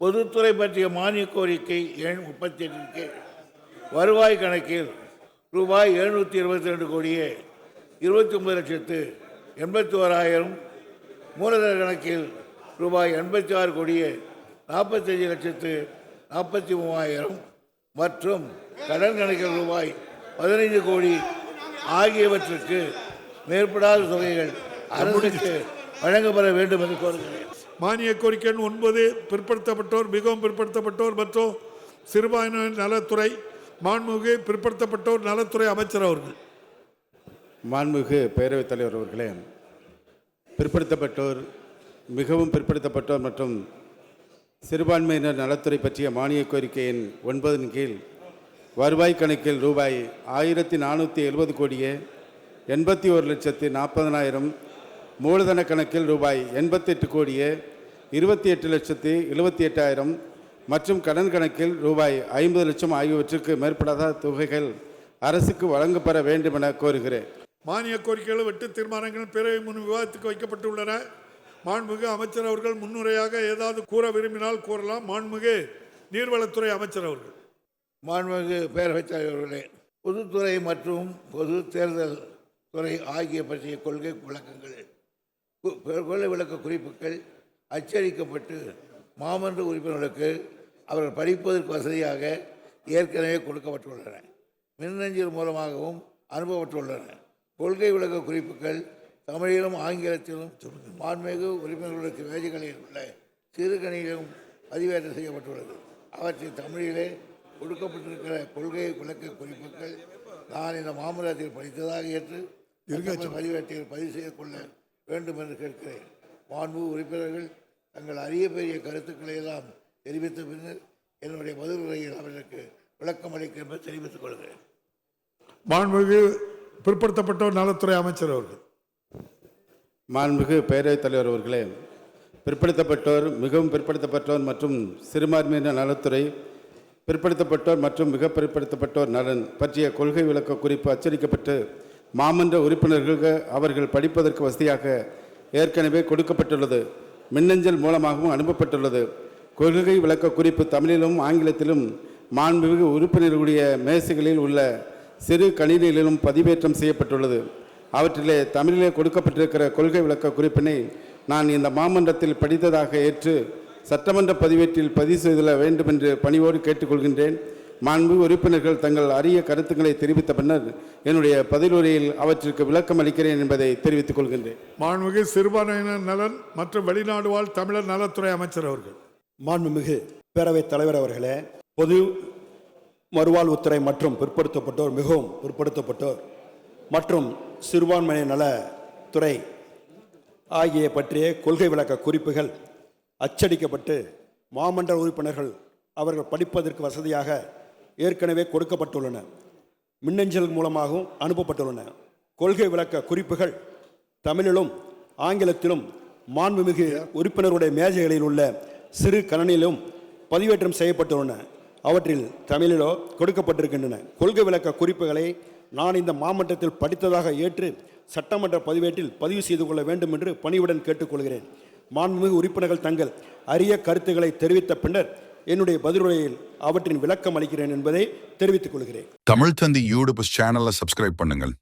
பொதுத்துறை பற்றிய மானிய கோரிக்கை எண் முப்பத்தி எட்டிற்கு வருவாய் கணக்கில் ரூபாய் எழுநூற்றி இருபத்தி ரெண்டு கோடியே இருபத்தி ஒன்பது லட்சத்து எண்பத்தி ஓராயிரம் மூலதன கணக்கில் ரூபாய் எண்பத்தி ஆறு கோடியே நாற்பத்தஞ்சு லட்சத்து நாற்பத்தி மூவாயிரம் மற்றும் கடன் கணக்கில் ரூபாய் பதினைந்து கோடி ஆகியவற்றுக்கு மேற்படாத தொகைகள் அரசுக்கு வழங்கப்பட வேண்டும் என்று கோருகிறேன். மானிய கோரிக்கை எண் ஒன்பது பிற்படுத்தப்பட்டோர் மிகவும் பிற்படுத்தப்பட்டோர் மற்றும் சிறுபான்மையினர் நலத்துறை மாண்புமிகு பிற்படுத்தப்பட்டோர் நலத்துறை அமைச்சர் அவர்கள். மாண்புமிகு பேரவைத் தலைவர் அவர்களே பிற்படுத்தப்பட்டோர் மிகவும் பிற்படுத்தப்பட்டோர் மற்றும் சிறுபான்மையினர் நலத்துறை பற்றிய மானிய கோரிக்கையின் ஒன்பதின் கீழ் வருவாய் கணக்கில் ரூபாய் ஆயிரத்தி நானூற்றி எழுபது கோடியே எண்பத்தி ஒரு லட்சத்து நாற்பதனாயிரம் மூலதன கணக்கில் ரூபாய் எண்பத்தெட்டு கோடியே இருபத்தி எட்டு லட்சத்து எழுபத்தி எட்டாயிரம் மற்றும் கடன் கணக்கில் ரூபாய் ஐம்பது லட்சம் ஆகியவற்றுக்கு மேற்படாத தொகைகள் அரசுக்கு வழங்கப்பட வேண்டும் என கோருகிறேன். மானிய கோரிக்கைகள் வெட்டு தீர்மானங்கள் பேரவை முன் விவாதத்துக்கு வைக்கப்பட்டுள்ளன. மாண்புமிகு அமைச்சர் அவர்கள் முன்னுரையாக ஏதாவது கூற விரும்பினால் கூறலாம். மாண்புமிகு நீர்வளத்துறை அமைச்சர் அவர்கள். மாண்புமிகு பேரவைத் தலைவர்களே பொதுத்துறை மற்றும் பொது தேர்தல் துறை ஆகிய பற்றிய கொள்கை விளக்கங்கள் கொள்கை விளக்க குறிப்புகள் அச்சடிக்கப்பட்டு மாமன்ற உறுப்பினர்களுக்கு அவர்கள் படிப்பதற்கு வசதியாக ஏற்கனவே கொடுக்கப்பட்டுள்ளன. மின்னஞ்சல் மூலமாகவும் அனுப்பப்பட்டுள்ளன. கொள்கை விளக்க குறிப்புகள் தமிழிலும் ஆங்கிலத்திலும் மாண்புமிகு உறுப்பினர்களுக்கு மேஜைகளில் உள்ள சிறுகணியிலும் பதிவேற்றம் செய்யப்பட்டுள்ளது. அவற்றில் தமிழிலே கொடுக்கப்பட்டிருக்கிற கொள்கை விளக்க குறிப்புகள் நான் இந்த மாமல்லத்தில் படித்ததாக ஏற்று பதிவேட்டில் பதிவு செய்து கொள்ள வேண்டும் என்று கேட்கிறேன். மாண்பு உறுப்பினர்கள் தங்கள் அரிய பெரிய கருத்துக்களை எல்லாம் தெரிவித்த பின்னர் என்னுடைய பதில் உரையில் அவர்களுக்கு விளக்கம் அளிக்க என்று தெரிவித்துக் கொள்கிறேன். மாண்புமிகு பிற்படுத்தப்பட்டோர் நலத்துறை அமைச்சர் அவர்கள். மாண்புமிகு பேரவைத் தலைவர் அவர்களே பிற்படுத்தப்பட்டோர் மிகவும் பிற்படுத்தப்பட்டோர் மற்றும் சிறுபான்மையினர் நலத்துறை பிற்படுத்தப்பட்டோர் மற்றும் மிக பிற்படுத்தப்பட்டோர் நலன் பற்றிய கொள்கை விளக்க குறிப்பு அச்சடிக்கப்பட்டு மாமன்ற உறுப்பினர்களுக்கு அவர்கள் படிப்பதற்கு வசதியாக ஏற்கனவே கொடுக்கப்பட்டுள்ளது. மின்னஞ்சல் மூலமாகவும் அனுப்பப்பட்டுள்ளது. கொள்கை விளக்க குறிப்பு தமிழிலும் ஆங்கிலத்திலும் மாண்புமிகு உறுப்பினர்களுடைய மேசைகளில் உள்ள சிறு கணினிகளிலும் பதிவேற்றம் செய்யப்பட்டுள்ளது. அவற்றிலே தமிழிலே கொடுக்கப்பட்டிருக்கிற கொள்கை விளக்க குறிப்பினை நான் இந்த மாமன்றத்தில் படித்ததாக ஏற்று சட்டமன்ற பதிவேட்டில் பதிவு செய்துள்ள வேண்டும் என்று பணிவோடு கேட்டுக்கொள்கின்றேன். மாண்பு உறுப்பினர்கள் தங்கள் அரிய கருத்துக்களை தெரிவித்த பின்னர் என்னுடைய பதிலுரையில் அவற்றிற்கு விளக்கம் அளிக்கிறேன் என்பதை தெரிவித்துக் கொள்கின்றேன். மாண்புமிகு சிறுபான்மையினர் நலன் மற்றும் வெளிநாடு வாழ் தமிழர் நலத்துறை அமைச்சர் அவர்கள். மாண்புமிகு பேரவைத் தலைவர் அவர்களே பொது மறுவாழ்வுத்துறை மற்றும் பிற்படுத்தப்பட்டோர் மிகவும் பிற்படுத்தப்பட்டோர் மற்றும் சிறுபான்மையினர் நல துறை ஆகிய பற்றிய கொள்கை விளக்க குறிப்புகள் அச்சடிக்கப்பட்டு மாமன்ற உறுப்பினர்கள் அவர்கள் படிப்பதற்கு வசதியாக ஏற்கனவே கொடுக்கப்பட்டுள்ளன. மின்னஞ்சல் மூலமாகவும் அனுப்பப்பட்டுள்ளன. கொள்கை விளக்க குறிப்புகள் தமிழிலும் ஆங்கிலத்திலும் மாண்புமிகு உறுப்பினருடைய மேஜைகளில் உள்ள சிறு கணனிலும் பதிவேற்றம் செய்யப்பட்டுள்ளன. அவற்றில் தமிழிலோ கொடுக்கப்பட்டிருக்கின்றன. கொள்கை விளக்க குறிப்புகளை நான் இந்த மாமன்றத்தில் படித்ததாக ஏற்று சட்டமன்ற பதிவேட்டில் பதிவு செய்து கொள்ள வேண்டும் என்று பணிவுடன் கேட்டுக்கொள்கிறேன். மாண்புமிகு உறுப்பினர்கள் தங்கள் அரிய கருத்துக்களை தெரிவித்த பின்னர் என்னுடைய பதிலுரையில் அவற்றின் விளக்கம் அளிக்கிறேன் என்பதை தெரிவித்துக் கொள்கிறேன். தமிழ் தந்தி யூடியூப் சேனலை சப்ஸ்கிரைப் பண்ணுங்கள்.